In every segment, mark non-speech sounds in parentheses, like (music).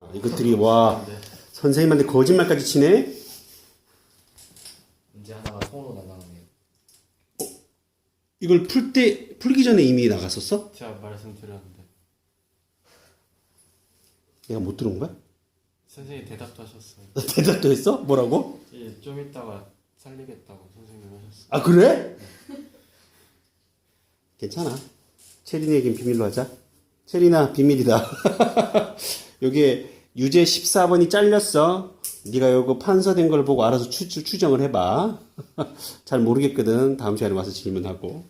아, 이것들이 와 네. 선생님한테 거짓말까지 치네. 문제 하나가 손으로 날라가네요. 이걸 풀 때 풀기 전에 이미 나갔었어? 제가 말씀드렸는데 내가 못 들은 거야? 선생님 대답도 하셨어요. 대답도 했어? 뭐라고? 예, 좀 이따가 살리겠다고 선생님 하셨어요. 아 그래? 괜찮아. 체린이 얘기는 비밀로 하자. 체린아 비밀이다. (laughs) 여기에 유제 14번이 잘렸어. 네가 요거 판서된 걸 보고 알아서 추, 추, 추 정을 해봐. (laughs) 잘 모르겠거든. 다음 시간에 와서 질문하고.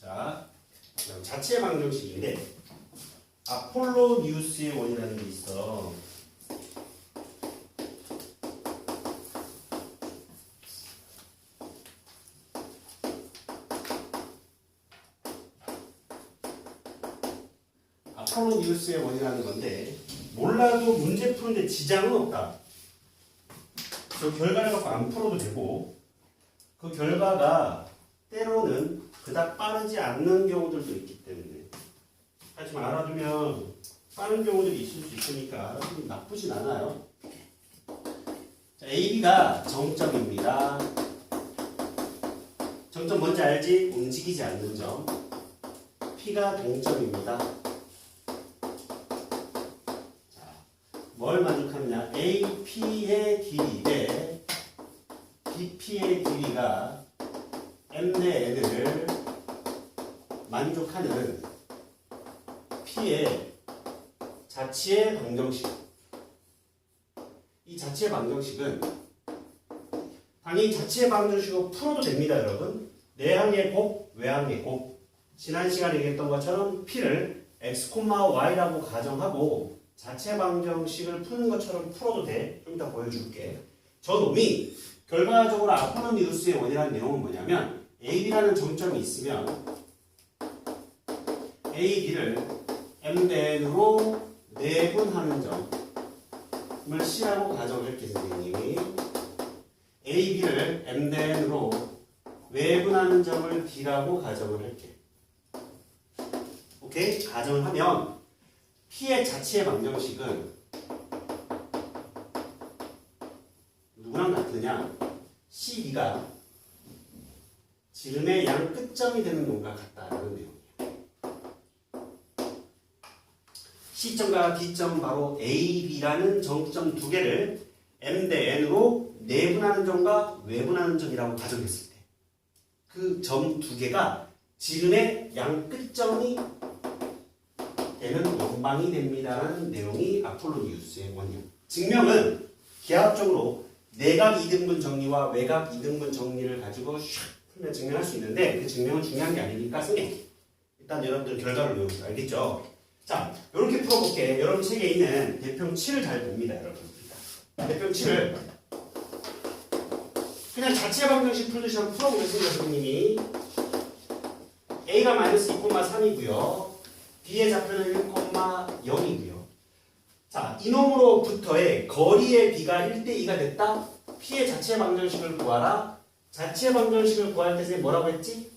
자, 자체 방정식인데 아폴로 뉴스의 원이라는 게 있어. 아폴로 뉴스의 원이라는 건데 몰라도 문제 푸는데 지장은 없다. 그 결과를 갖고 안 풀어도 되고 그 결과가 때로는 그닥 빠르지 않는 경우들도 있기 때문에 하지만 알아두면 빠른 경우들이 있을 수 있으니까 나쁘진 않아요. 자, AB가 정점입니다. 정점 뭔지 알지? 움직이지 않는 점. P가 동점입니다. 자, 뭘 만족하느냐? AP의 길이 대 BP의 길이가 M 대 N을 만족하는 P의 자치의 방정식. 이 자치의 방정식은 당연히 자치의 방정식으로 풀어도 됩니다, 여러분. 내항의 곱, 외항의 곱. 지난 시간에 얘기했던 것처럼 P를 x, y라고 가정하고 자체 방정식을 푸는 것처럼 풀어도 돼. 좀 이따 보여줄게. 저 놈이 결과적으로 아포로 뉴스의 원이라는 내용은 뭐냐면 AB라는 정점이 있으면 AB를 M 대 N으로 내분하는 점을 C라고 가정할게 선생님이 AB를 M 대 N으로 외분하는 점을 B라고 가정을 할게. 오케이? 가정을 하면 P의 자체의 방정식은 누구랑 같으냐? C2가 지름의 양 끝점이 되는 놈과 같다라는 내용이에요. C점과 D점 바로 A, B라는 정점 두 개를 M 대 N으로 내분하는 점과 외분하는 점이라고 가정했을 때 그 점 두 개가 지름의 양 끝점이 되는 원방이 됩니다라는 내용이 아폴로 뉴스의 원이요. 증명은 기하학적으로 내각 이등분 정리와 외각 이등분 정리를 가지고 슉 풀면 증명할 수 있는데 그 증명은 중요한 게 아니니까 승리. 일단 여러분들 결과를 외우세요. 알겠죠? 자, 이렇게 풀어볼게. 여러분 책에 있는 대평 7을 잘 봅니다, 여러분. 대평 7을 그냥 자체 방정식 풀듯이 한번 풀어보겠습니다, 선생님이. A가 마이너스 2,3이고요. B의 좌표는 1,0이고요. 자, 이놈으로부터의 거리의 B가 1대2가 됐다? P의 자체 방정식을 구하라. 자체 방정식을 구할 때 뭐라고 했지?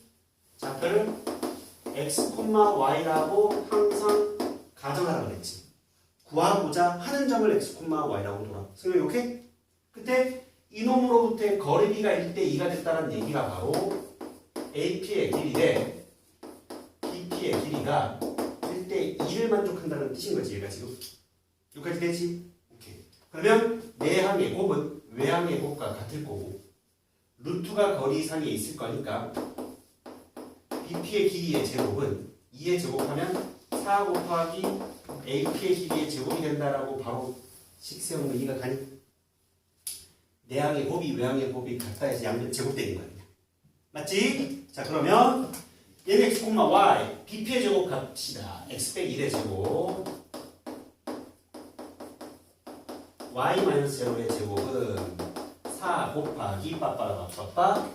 좌표를 x, y라고 항상 가정하라고 그랬지. 구하고자 하는 점을 x, y라고 돌아. 선생님 오케이? 그때 이놈으로부터의 거리 B가 1대2가 됐다는 얘기가 바로 AP의 길이 대 BP의 길이가 1대2를 뜻인 거지, 얘가 지금. 여기까지 되지? 오케이. 그러면 내항의 곱은 외항의 곱과 같을 거고, 루트가 거리 사이에 있을 거니까, BP의 길이의 제곱은 2의 제곱하면 4 곱하기 AP의 길이의 제곱이 된다라고 바로 식세우는 이해가 가니? 내항의 곱이 외항의 곱이 해서 양변 제곱되는 거야. 맞지? 자, 그러면 얘는 x, y, bp의 제곱 값이다. x 빼기 1의 제곱. y-0의 제곱은 4 곱하기 빠빠빠빠빠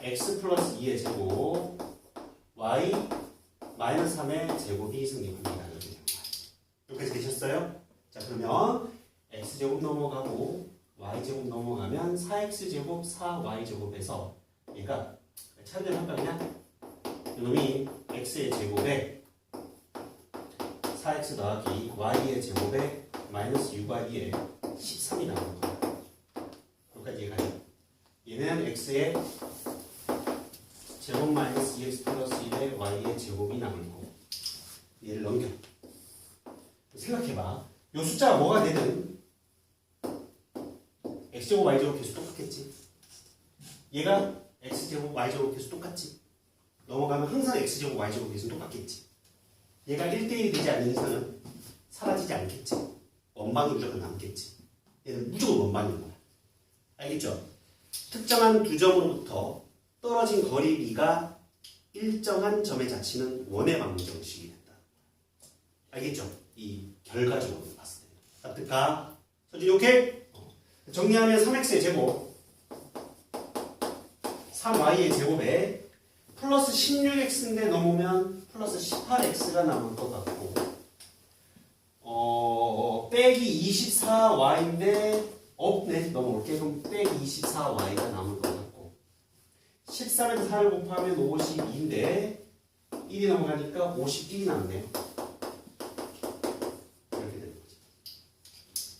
x 플러스 2의 제곱 y 마이너스 3의 제곱이 성립합니다. 이렇게 되셨어요? 자 그러면 x제곱 넘어가고 y제곱 넘어가면 4x제곱 4y제곱에서 얘가 차례대로 할까 그냥 이놈이 x의 제곱에 4x 더하기 y의 제곱에 마이너스 6y의 13이 나오는 거야. 여기까지 이해가죠? 얘는 x의 제곱 마이너스 2x 플러스 1의 y의 제곱이 남은 거고 얘를 넘겨. 생각해봐. 요 숫자가 뭐가 되든 x제곱 y제곱 계수 똑같겠지? 얘가 x제곱 y제곱 계수 똑같지 넘어가면 항상 x제곱 y제곱 계수 똑같겠지 얘가 1대1이 되지 않는 이상은 사라지지 않겠지 원방이 무조건 남겠지 얘는 무조건 원방인 거야 알겠죠? 특정한 두 점으로부터 떨어진 거리가 일정한 점의 자치는 원의 방정식이 된다 알겠죠? 이 결과적으로 봤을 때 납득가? 서준이 오케이? 어. 정리하면 3x의 제곱 3y의 제곱에 플러스 16x인데 넘으면 플러스 18x가 남을 것 같고 어 빼기 24y인데 없네 넘어올게. 그럼 빼기 24y가 남을 것 같고 13에서 4를 곱하면 52인데 1이 넘어가니까 51이 남네요 이렇게 되는 거지.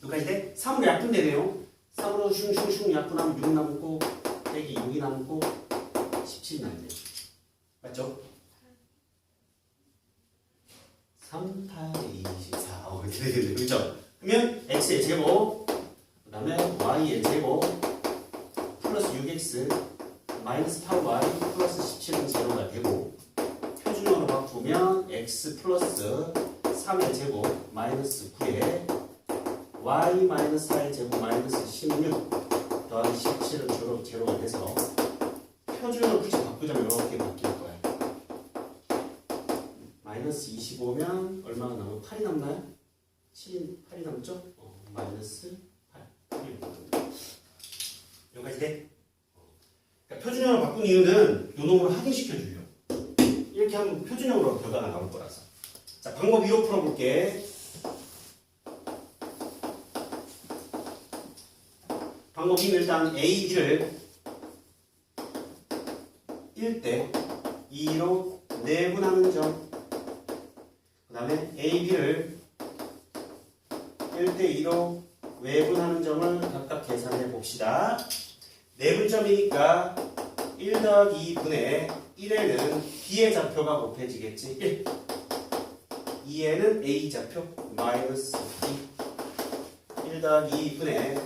여기까지 돼? 3으로 약분되네요. 3으로 슝슝슝 약분하면 6 남고 빼기 6이 남고 17이 남네요 맞죠? 3, 8, 24 어, 이렇게 되겠네요 그죠? 그러면 x의 제곱 그 다음에 y의 제곱 플러스 6x 마이너스 8y 플러스 17은 제로가 되고 표준형으로 바꾸면 x 플러스 3의 제곱 마이너스 9에 y 마이너스 4의 제곱 마이너스 16 더하기 17은 제로, 제로가 돼서 표준을 굳이 바꾸자면 이렇게 거야 마이너스 25면 얼마가 남아요? 8이 남나요? 7, 8이 남죠? 어, 마이너스 8 8이 남죠 여기까지 돼? 어. 그러니까 표준형을 바꾼 이유는 요 놈으로 확인시켜주려 이렇게 하면 표준형으로 결과가 나올 거라서 자 방법 2로 풀어볼게 방법 2는 일단 A, B를 1대 2로 내분하는 점. 그 다음에 A, B를 1대 2로 외분하는 점을 각각 계산해 봅시다. 내분점이니까 1 더하기 2분의 1에는 B의 좌표가 곱해지겠지. 1. 2에는 A 좌표 마이너스 2. 1 더하기 2분의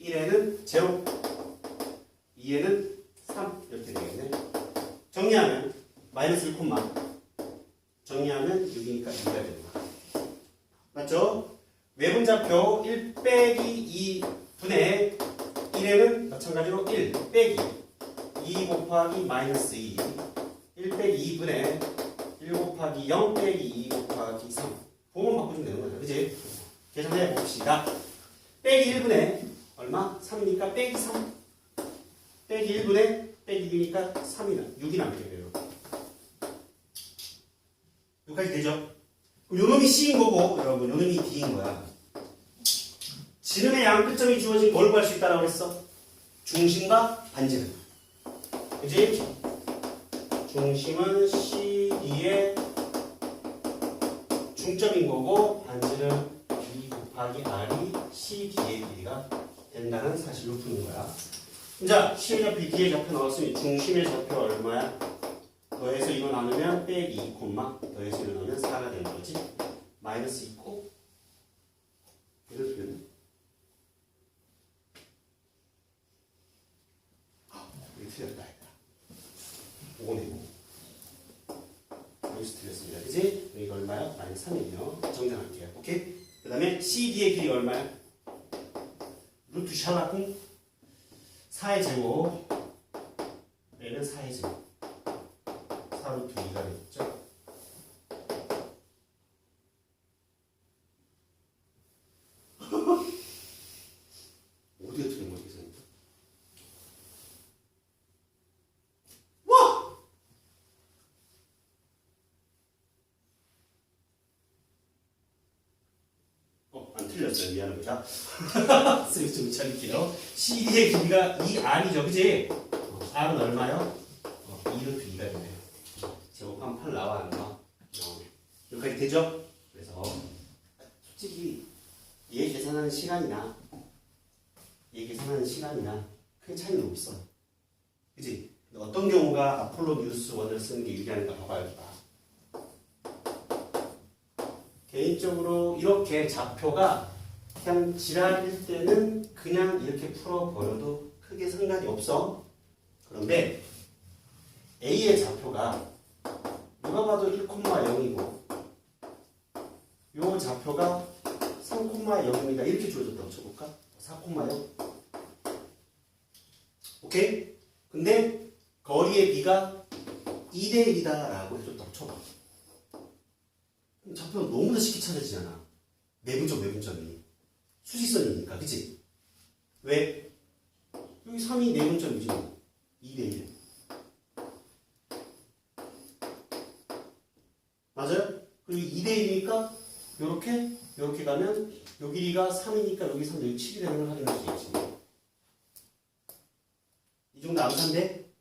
1에는 제로 2에는 3 이렇게 되겠네 정리하면 마이너스 1 콤마 정리하면 6이니까 2가 되는 거야 맞죠? 외분좌표 1 빼기 2분의 1에는 마찬가지로 1 빼기 2 곱하기 마이너스 2 1 빼기 2분의 1 곱하기 0 빼기 2 곱하기 3 보면 바꾸면 되는 거죠 그지? 계산해 봅시다 빼기 1분의 얼마? 3이니까 빼기 3 빼기 1분의 빼기 2니까 3이나 6이 남게 돼요 여기까지 되죠? 요놈이 C인 거고 여러분 요놈이 D인 거야 지름의 양 끝점이 주어진 뭘 구할 수 있다라고 그랬어? 중심과 반지름 그지? 중심은 CD의 중점인 거고 반지름 2 곱하기 R이 CD의 길이가 된다는 사실로 푸는 거야. 자, C의 좌표, D의 좌표 나왔으니 중심의 좌표 얼마야? 더해서 이거 나누면 빼기 2 콤마 더해서 이거 나누면 4가 되는 거지. 마이너스 2 코 이렇게 되네. 아, 이거 틀렸다. 5네고. 여기서 틀렸습니다. 그지? 여기가 얼마야? 마이너스 3이에요. 정정할게요. 오케이? 그 다음에 CD의 길이가 얼마야? 루트 샬라쿵 4의 제곱 얘는 4의 제곱 4루트 2가 됐죠 어디가 틀린 거지 선생님? 와! 어, 안 틀렸어요. 미안합니다. 쓰레기 (laughs) 좀 처리할게요. CD의 길이가 2R이죠. 그지? 어, R은 얼마요? 어, 2루트 2가 되네요. 제곱하면 8 나와 안 나와? 나오네. 여기까지 되죠? 그래서 솔직히 얘 계산하는 시간이나 얘 계산하는 시간이나 크게 차이는 없어. 그지? 어떤 경우가 아폴로 뉴스 원을 쓰는 게 유리하니까 봐봐요. 봐. 개인적으로 이렇게 좌표가 그냥 지랄일 때는 그냥 이렇게 풀어버려도 크게 상관이 없어. 그런데 A의 좌표가 누가 봐도 1,0이고 요 좌표가 3,0입니다. 이렇게 주어졌다고 쳐볼까? 4,0 오케이? 근데 거리의 비가 2대 1이다라고 해줬 좌표는 너무나 쉽게 찾아지잖아. 내분점, 내분점이. 수직선이니까, 그치? 왜? 여기 3이 내분점이지. 2대 1. 맞아요? 그리고 2대 1이니까, 요렇게, 요렇게 가면, 요 길이가 3이니까 여기 3, 여기 7이 되는 걸 확인할 수 있지. 이 정도 암산돼?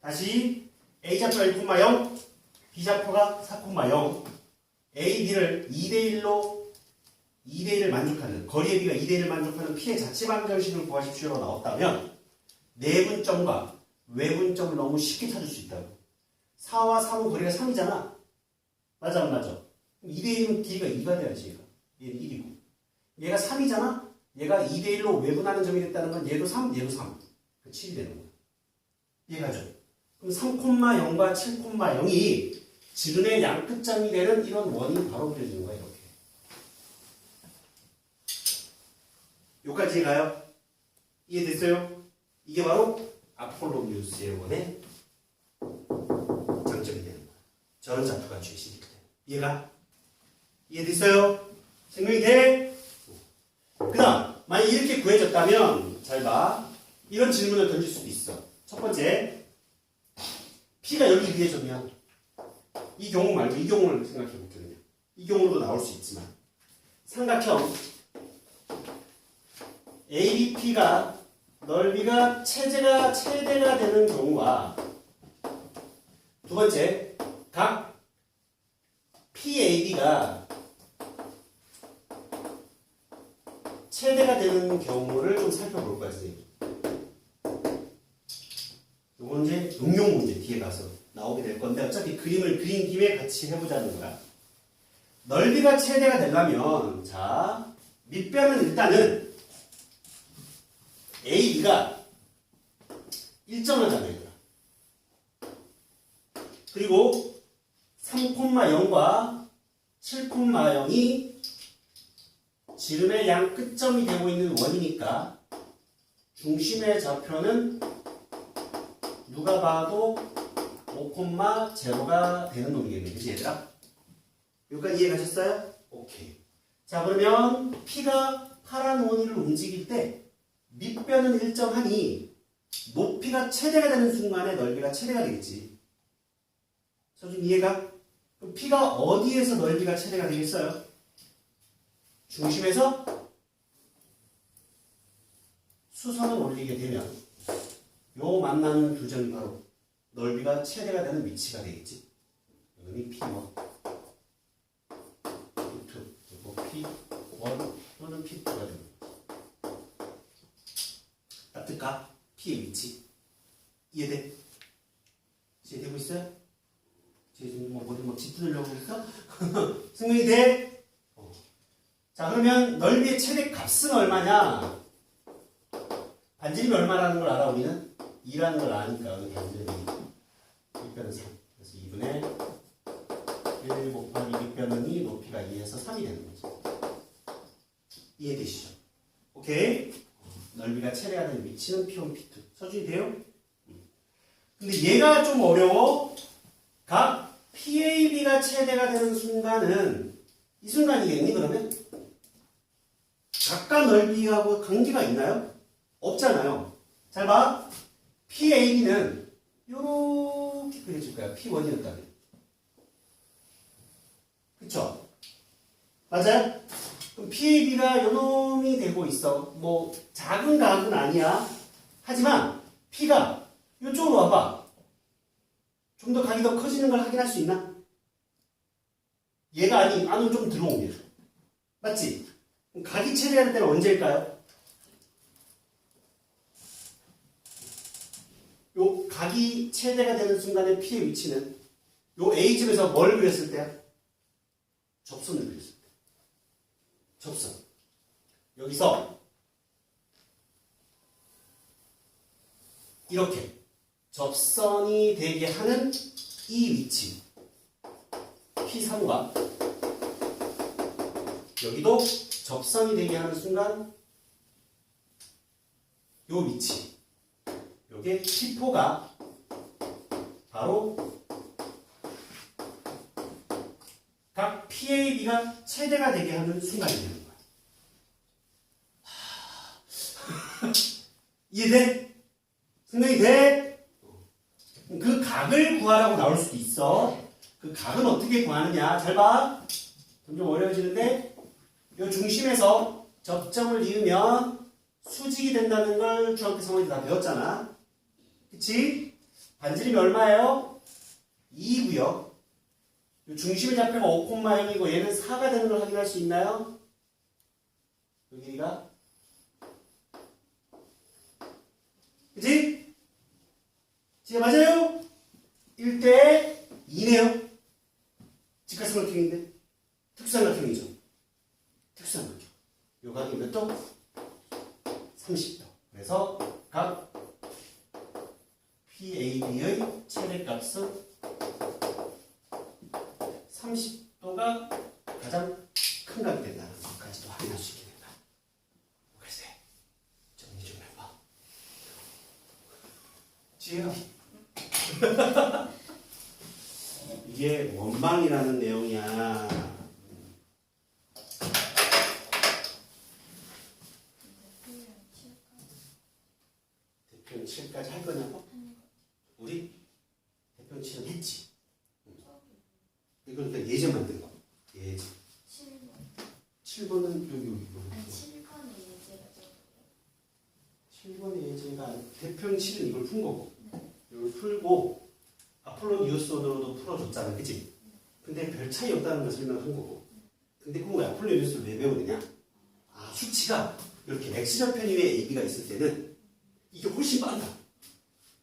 다시, A좌표 1,0, B좌표가 4,0. A, B를 2대 1로 2대 1을 만족하는 거리의 B가 2대 1을 만족하는 P의 자체 방정식을 구하십시오가 나왔다면 내분점과 외분점을 너무 쉽게 찾을 수 있다고. 4와 3은 거리가 3이잖아. 맞아 안 맞아? 2대 1은 길이가 2가 돼야지 얘가. 얘는 1이고. 얘가 3이잖아? 얘가 2대 1로 외분하는 점이 됐다는 건 얘도 3, 얘도 3 그 7이 되는 거야. 이해가죠? 그럼 3,0과 7,0이 지름의 양끝점이 되는 이런 원이 바로 그려지는 거야 이렇게 여기까지 가요? 이해됐어요? 이게 바로 아폴로니우스의 원의 장점이 되는 거야 저런 좌표가 주식이기 때문에 이해가? 이해됐어요? 생각이 돼? 그 다음 만약 이렇게 구해졌다면 잘 봐 이런 질문을 던질 수도 있어 첫 번째 P가 여기 위에 점이야 이 경우 말고 이 경우를 생각해 볼게요. 이 경우로도 나올 수 있지만 삼각형 ABP가 넓이가 최대가 최대가 되는 경우와 두 번째 각 PAB가 최대가 되는 경우를 좀 살펴볼 선생님. 요건 이제 응용 문제 뒤에 가서 나오게 될 건데 어차피 그림을 그린 김에 같이 해보자는 거야. 넓이가 최대가 되려면 자 밑변은 일단은 AB가 일정하잖아요. 그리고 3,0과 7,0이 지름의 양 끝점이 되고 있는 원이니까 중심의 좌표는 누가 봐도 5,0가 되는 놈이겠네. 그치 얘들아? 여기까지 이해 가셨어요? 오케이. 자 그러면 P가 파란 원위를 움직일 때 밑변은 일정하니 높이가 최대가 되는 순간에 넓이가 최대가 되겠지. 서준 이해가? 그럼 P가 어디에서 넓이가 최대가 되겠어요? 중심에서 수선을 올리게 되면 요 만나는 두 점이 바로 넓이가 최대가 되는 위치가 되겠지. 여기 P1, P2, 그리고 P1 또는 P2가 되는 거지. 따뜻가 P의 위치 이해돼? 이해되고 있어요? 지금 뭐 어디 뭐 짙으려고 있어? (laughs) 승민이 돼? 어. 자 그러면 넓이의 최대 값은 얼마냐? 반지름이 얼마라는 걸 알아 우리는? 2라는 걸 아니까 반지름이 밑변은 3 그래서 2분의 1 곱하기 밑변은 2 높이가 2에서 3이 되는 거죠 이해되시죠? 오케이? 넓이가 최대가 되는 위치는 P1, P2 서준이 돼요? 음. 근데 얘가 좀 어려워 각 PAB가 최대가 되는 순간은 이 순간이겠니 그러면? 각각 넓이하고 관계가 있나요? 없잖아요. 잘 봐. PAB는 요렇게 그려줄 거야. P1이었다면. 그쵸? 맞아요? 그럼 PAB가 요놈이 되고 있어. 뭐 작은 가격은 아니야. 하지만 P가 이쪽으로 와봐. 좀 더 각이 더 커지는 걸 확인할 수 있나? 얘가 아니 안으로 좀 들어오면 맞지? 각이 체대할 때는 언제일까요? 요 각이 최대가 되는 순간에 P의 위치는 요 A집에서 뭘 그렸을 때야? 접선을 그렸을 때. 접선. 여기서 이렇게 접선이 되게 하는 이 위치 P3과 여기도 접선이 되게 하는 순간 요 위치 요게 P4가 바로 각 PAB가 최대가 되게 하는 순간이 되는 거야. 하... 이해돼? 생각이 돼? 그 각을 구하라고 나올 수도 있어. 그 각은 어떻게 구하느냐? 잘 봐. 점점 어려워지는데, 이 중심에서 접점을 이으면 수직이 된다는 걸 중학교 3학년 다 배웠잖아. 그치? 반지름이 얼마예요? 2고요. 요 중심의 좌표가 5,0이고 얘는 4가 되는 걸 확인할 수 있나요? 여기가 그치? 지금 맞아요? 1대 2네요. 직각삼각형인데 특수삼각형이죠. 특수삼각형. 요 각이 몇 도? 30도. 그래서 각 PAB의 최대값은 30도가 가장 큰 각이 된다는 것까지도 확인할 수 있게 된다. 글쎄, 정리 좀 해봐. 지혜야. (laughs) 이게 원망이라는 내용이야. 대표는 7까지 할 거냐고? 우리 대표는 7은 했지. 이건 그냥 예제 만든 거. 예제. 7번. 7번은 여기 여기 아니, 여기. 7번에 예제가 좀. 7번의 예제가 대표는 7은 이걸 푼 거고. 이걸 풀고 아폴로 뉴스원으로도 풀어줬잖아. 그치? 근데 별 걸 설명한 거고. 근데 그거 왜 아폴로 뉴스를 왜 배우느냐? 아, 수치가 이렇게 X절편 위에 AB가 있을 때는 이게 훨씬 빠르다.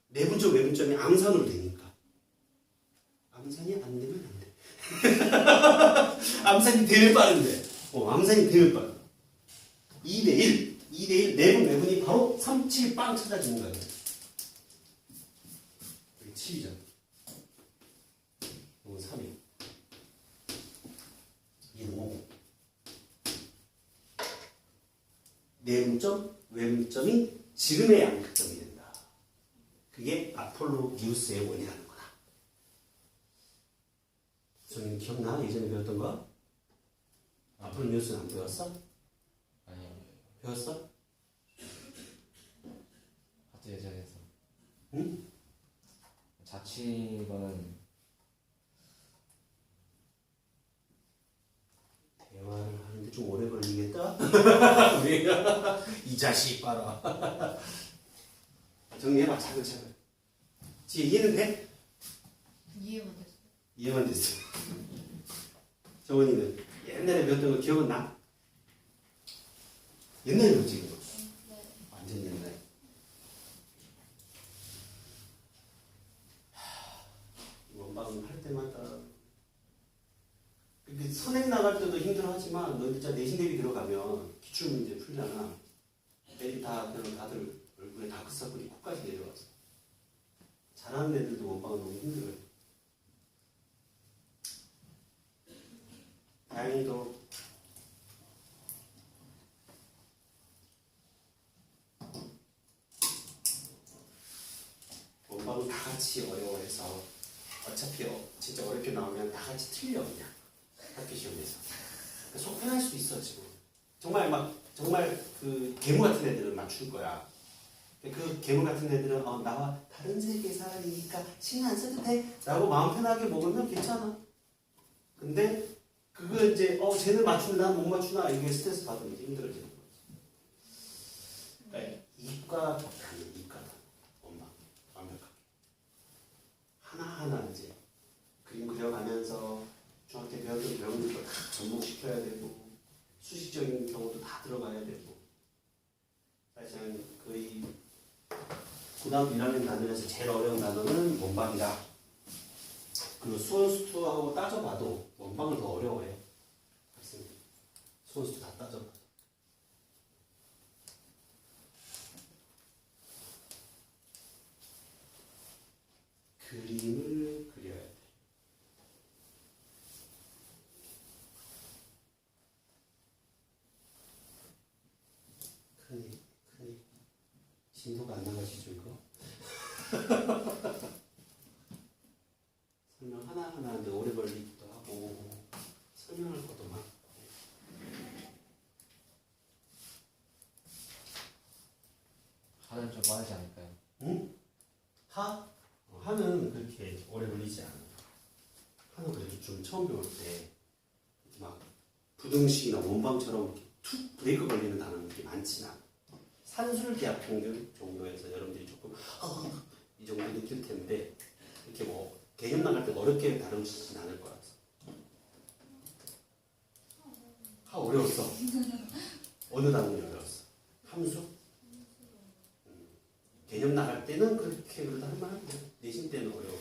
내분점, 외분점이 암산으로 되니까. 암산이 안 되면 안 돼. (laughs) 암산이 되면 빠른데. 어, 암산이 되면 빠르다. 2대 1. 2대 1. 내분, 외분이 바로 3, 7, 빵 찾아주는 거예요. 여기 7이죠. 이건 3이. 얘는 5. 내분점, 외분점이 지름의 양극점이 된다. 그게 아폴로 뉴스의 원이라는 거다. 저는 기억나? 예전에 배웠던 거? 아폴로 뉴스는 안 배웠어? 아니요. 배웠어? 하도 예전에서. 응? 자취거는 대화를 하는데 좀 오래 걸리겠다? (laughs) 왜? 이 자식 봐라. (laughs) 정리해봐, 차근차근. 지혜 이해는 돼? 이해가 됐어. 이해만 됐어. 정원이는 옛날에 배웠던 거 기억은 나? 옛날에 배웠지, 이거. 네. 완전 옛날에. 원방을 할 때마다 근데 선행 나갈 때도 힘들어하지만 너 진짜 내신 대비 들어가면 기출 문제 풀잖아. 애들 다 그냥 다들 얼굴에 다크서클이 코까지 내려와서 잘하는 애들도 원방은 너무 힘들어요. 다행히도 원방은 다 같이 어려워해서 어차피 어, 진짜 어렵게 나오면 다 같이 틀려 그냥 학교 시험에서 그러니까 속 편할 수 있어 지금 정말 막 정말 그 괴물 같은 애들은 맞출 거야 그 괴물 같은 애들은 어, 나와 다른 세계 사람이니까 신경 안 써도 돼 라고 마음 편하게 먹으면 괜찮아 근데 그거 이제 어 쟤는 맞추는데 난 못 맞추나 이게 스트레스 받으면 힘들어지는 거지. 그러니까 이과 아니 이과다. 엄마 완벽하게 하나 하나 이제 그림 그려가면서 중학교 때 배웠던 배움들도 다 접목시켜야 되고 수식적인 경우도 다 들어가야 되고 사실은 거의 고등학교 1학년 단원에서 제일 어려운 단어는 원방이다. 그리고 수원수투하고 따져봐도 원방을 더 어려워해. 학생들이. 수원수투 다 따져봐. 그림을 그려야 돼. 크니, 크니. 진도가 안 나가시죠, 이거? 설명 하나하나 하는데 오래 걸리기도 하고, 설명할 것도 많고. 좀 빠르지 않을까요? 응? 하? 어, 하는 그렇게 오래 걸리지 않아. 하는 그래도 좀 처음 배울 때, 막, 부등식이나 원방처럼 툭 브레이크 걸리는 단어는 이렇게 많지는 않아. 산술기압 평균 정도에서 여러분들이 조금, 어, 이 정도 느낄 텐데, 이렇게 뭐, 개념 나갈 때 어렵게 다루지진 않을 거라서. 하 어려웠어. 어느 어려웠어? 함수? 개념 나갈 때는 그렇게 그래도 할만한데 내신 때는 어려워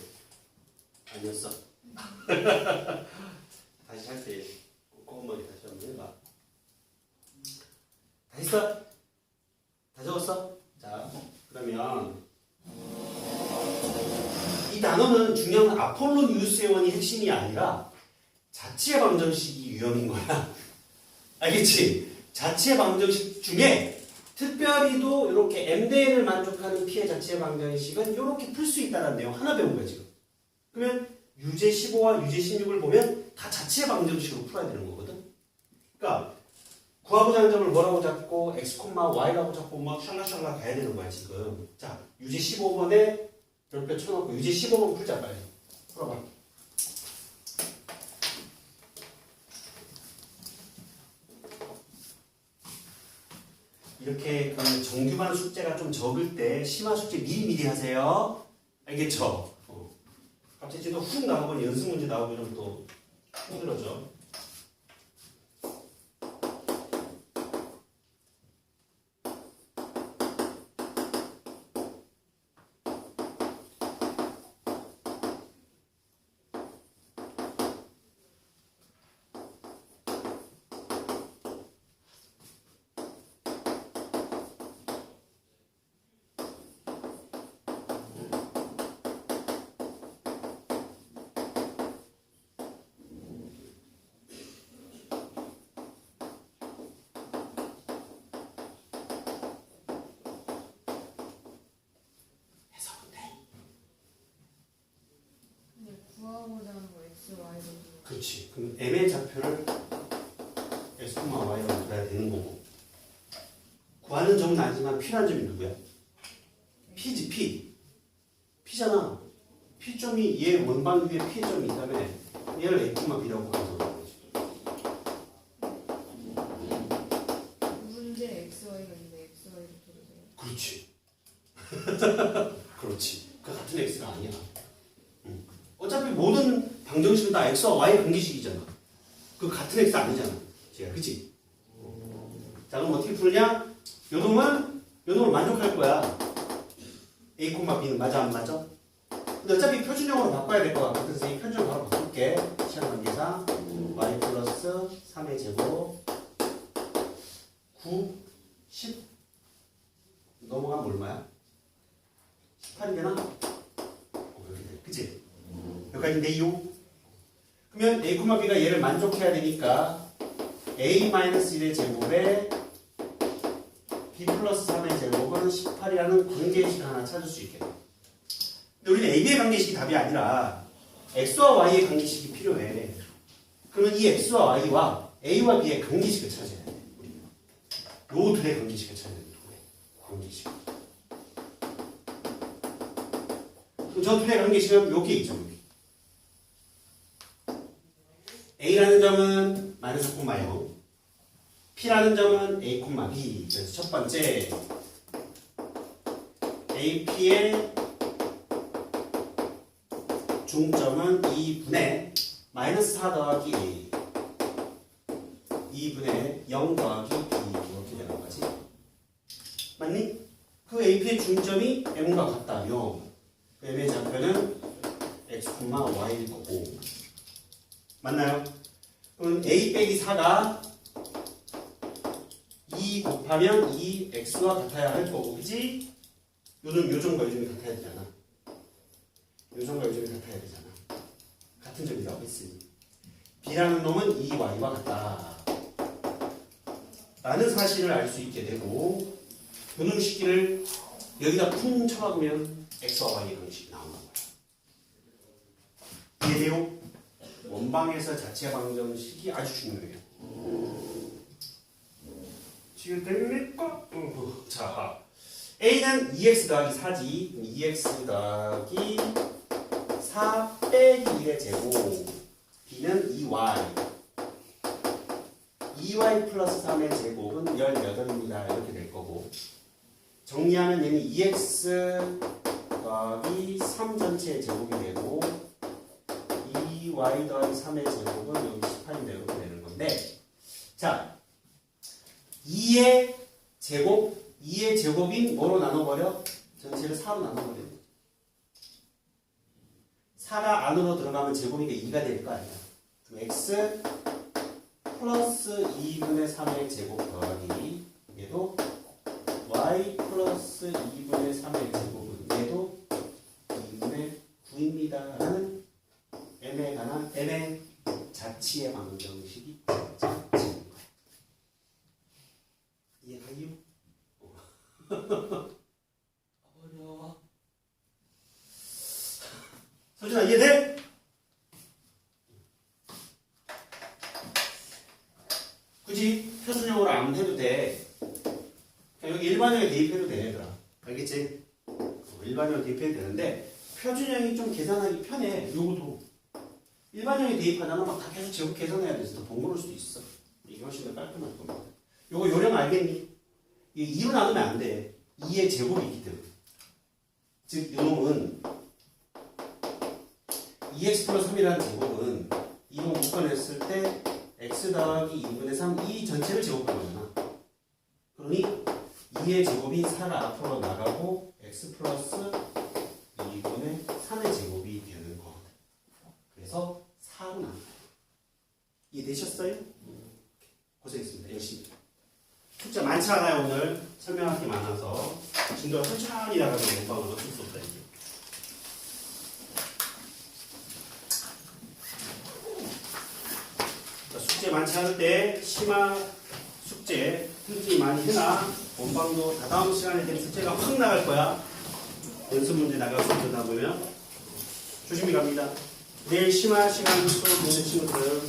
아니었어 (laughs) 다시 할때 꼼꼼하게 다시 한번 해봐 다 했어? 다 적었어? 자 그러면 이 단어는 중요한 건 아폴로 뉴스회원이 핵심이 아니라 자치의 방정식이 유형인 거야 (laughs) 알겠지? 자치의 방정식 중에 특별히도 이렇게 MDN을 만족하는 피해 자체의 방정식은 이렇게 풀 수 있다는 내용 하나 배운 거야 지금. 그러면 유제 15와 유제 16을 보면 다 자체의 방정식으로 풀어야 되는 거거든. 그러니까 구하고 장점을 뭐라고 잡고 x, y라고 잡고 막 샬라샬라 가야 되는 거야 지금. 자 유제 15번에 별표 쳐놓고 유제 15번 풀자 빨리. 풀어봐. 이렇게 그 정규반 숙제가 좀 적을 때 심화 숙제 미리미리 하세요. 알겠죠? 지도 훅 나가면 연습 문제 나오고 이러면 또 힘들어져. 그렇지. 그럼 M의 좌표를 x, y라고 그려야 되는 거고. 구하는 점은 아니지만 P라는 점이 누구야? P지, P. P잖아. P점이 얘 원방 위에 P점이 있다면 얘를 A, B라고 가져오는 거지. 문제 X, Y가 있는데 X, Y로 들으세요. 그렇지. 그렇지. 그 같은 x가 아니야. 응. 어차피 모든 방정식은 다 x와 y 관계식이잖아. 그 같은 x 아니잖아. 제가 그치? 자 그럼 어떻게 풀냐? 요 놈은 요 놈을 만족할 거야. a, b는 맞아 안 맞아? 근데 어차피 표준형으로 바꿔야 될 것 같거든. 그래서 이 표준형 바로 바꿀게. 시간 관계상 y 플러스 3의 제곱 9, 10 넘어가면 얼마야? 18이 되나? 어, 이렇게 돼. 그치? 여기까지인데요? 그러면 A, B가 얘를 만족해야 되니까 A-1의 제곱에 B 플러스 3의 제곱은 18이라는 관계식 하나 찾을 수 돼. 근데 우리는 AB의 관계식이 답이 아니라 X와 Y의 관계식이 필요해. 그러면 이 X와 Y와 A와 B의 관계식을 찾아야 돼. 요 둘의 관계식을 찾아야 돼. 관계식. 그럼 저 둘의 관계식은 여기 있죠. 여기. A라는 점은 마이너스 콤마 0 P라는 점은 A, B. 그래서 첫 번째 AP의 중점은 2분의 마이너스 4 더하기 A. 2분의 0 더하기 B. 이렇게 되는 거지. 맞니? 그 AP의 중점이 M과 같다며 M의 좌표는 X, Y일 거고. 맞나요? 빼기 4가 2 곱하면 2x와 같아야 할 거고 그지? 요즘 요점과 요점이 같아야 되잖아. 요점과 요점이 같아야 되잖아. 같은 점이라고 했으니 B라는 놈은 2y와 같다. 라는 사실을 알 수 있게 되고 분음식기를 여기다 쿵 쳐박으면 x와 y의 방식이 나오는 거야. 이해돼요? 원방에서 자체 방정식이 아주 중요해요 지금 됩니까? 어, 자, A는 2x 더하기 4지. 2x 더하기 4 빼기 1의 제곱. B는 2y. 2y 플러스 3의 제곱은 18입니다. 이렇게 될 거고. 정리하면 얘는 2x 더하기 3 전체의 제곱이 되고 2y 더하기 3의 제곱은 여기 18인데 이렇게 되는 건데 자 2의 제곱, 2의 제곱인 뭐로 나눠버려? 전체를 4로 나눠버려. 4가 안으로 들어가면 제곱이니까 2가 될 거 아니야. x 플러스 2분의 3의 제곱 더하기 얘도 y 플러스 2분의 3의 제곱은 얘도 2분의 9입니다. M에 관한 m의 자치의 방정식이 되는 거야. 이해가요? 어려워. 서준아 이해돼? 굳이 표준형으로 안 해도 돼. 그냥 여기 일반형에 대입해도 돼, 얘들아. 알겠지? 어, 일반형에 대입해도 되는데 표준형이 좀 계산하기 편해. 요것도 일반형에 대입하다가 막 다 계속 제곱 계산해야 돼서 더 번거로울 수도 있어. 이게 훨씬 더 깔끔할 겁니다. 요거 요령 알겠니? 이 2로 나누면 안 돼. 2의 제곱이 있기 때문에. 즉, 요놈은 2x 플러스 3이라는 제곱은 이거 묶어냈을 때 x 더하기 2분의 3, 이 전체를 제곱한 거잖아. 그러니 2의 제곱이 4가 앞으로 나가고 x 플러스 2분의 3의 제곱이 되는 거거든. 그래서 4로 나눠요. 이해되셨어요? 고생했습니다. 열심히. 숙제 많지 않아요 오늘 설명할 게 많아서 진도가 천천히 나가면 원방은 어쩔 수 없다 이게 자, 숙제 많지 않을 때 심화 숙제 틈틈이 많이 해놔 원방도 다다음 시간에 되면 숙제가 확 나갈 거야 연습 문제 나가고 그러다 보면 조심히 갑니다 내일 심화 시간 수업 있는 친구들